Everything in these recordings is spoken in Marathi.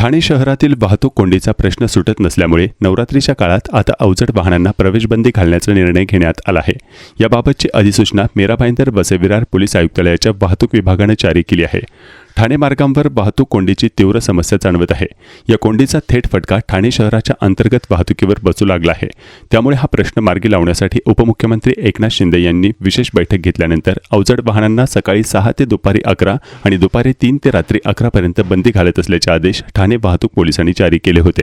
ठाणे शहरातील वाहतूक कोंडीचा प्रश्न सुटत नसल्यामुळे नवरात्रीच्या काळात आता अवजड वाहनांना प्रवेशबंदी घालण्याचा निर्णय घेण्यात आला आहे. याबाबतची अधिसूचना मेरा भाईंदर बसेविरार पोलीस आयुक्तालयाच्या वाहतूक विभागानं जारी केली आहे. ठाणे मार्गांवर वाहतूक कोंडीची तीव्र समस्या जाणवत आहे. या कोंडीचा थेट फटका ठाणे शहराच्या अंतर्गत वाहतुकीवर बसू लागला आहे. त्यामुळे हा प्रश्न मार्गी लावण्यासाठी उपमुख्यमंत्री एकनाथ शिंदे यांनी विशेष बैठक घेतल्यानंतर अवजड वाहनांना सकाळी सहा ते दुपारी अकरा आणि दुपारी तीन ते रात्री अकरापर्यंत बंदी घालत असल्याचे आदेश ठाणे वाहतूक पोलिसांनी जारी केले होते.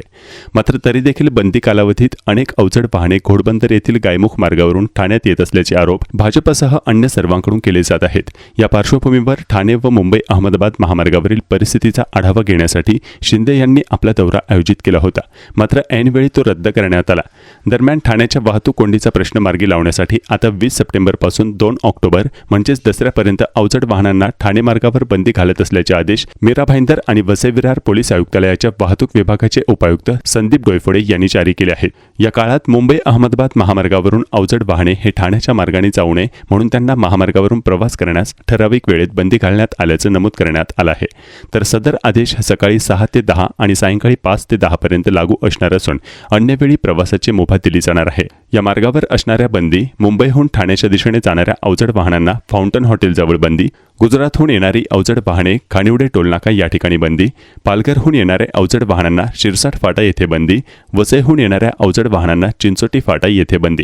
मात्र तरी देखील बंदी कालावधीत अनेक अवजड वाहने घोडबंदर येथील गायमुख मार्गावरून ठाण्यात येत असल्याचे आरोप भाजपसह अन्य सर्वांकडून केले जात आहेत. या पार्श्वभूमीवर ठाणे व मुंबई अहमदाबाद महामार्गावरील परिस्थितीचा आढावा घेण्यासाठी शिंदे यांनी आपला दौरा आयोजित केला होता. मात्र ऐनवेळी तो रद्द करण्यात आला. दरम्यान ठाण्याच्या वाहतूक कोंडीचा प्रश्न मार्गी लावण्यासाठी आता वीस सप्टेंबरपासून दोन ऑक्टोबर म्हणजेच दसऱ्यापर्यंत अवजड वाहनांना ठाणे मार्गावर बंदी घालत असल्याचे आदेश मीरा भाईंदर आणि वसेविरार पोलीस आयुक्तालयाच्या वाहतूक विभागाचे उपायुक्त संदीप डोयफोडे यांनी जारी केले आहेत या काळात मुंबई अहमदाबाद महामार्गावरून अवजड वाहने हे ठाण्याच्या मार्गाने जाऊ नये म्हणून त्यांना महामार्गावरून प्रवास करण्यास ठराविक वेळेत बंदी घालण्यात आल्याचं नमूद करण्यात आलं आहे. तर सदर आदेश सकाळी सहा ते दहा आणि सायंकाळी पाच ते दहा पर्यंत लागू असणार असून अन्य वेळी प्रवासाची मुभा दिली जाणार आहे. या मार्गावर असणाऱ्या बंदी मुंबईहून ठाण्याच्या दिशेने जाणाऱ्या अवजड वाहनांना फाउंटन हॉटेलजवळ बंदी गुजरातहून येणारी अवजड वाहने खानिवडे टोलनाका या ठिकाणी बंदी पालघरहून येणाऱ्या अवजड वाहनांना शिरसाट फाटा येथे बंदी वसईहून येणाऱ्या अवजड वाहनांना चिंचोटी फाटा येथे बंदी.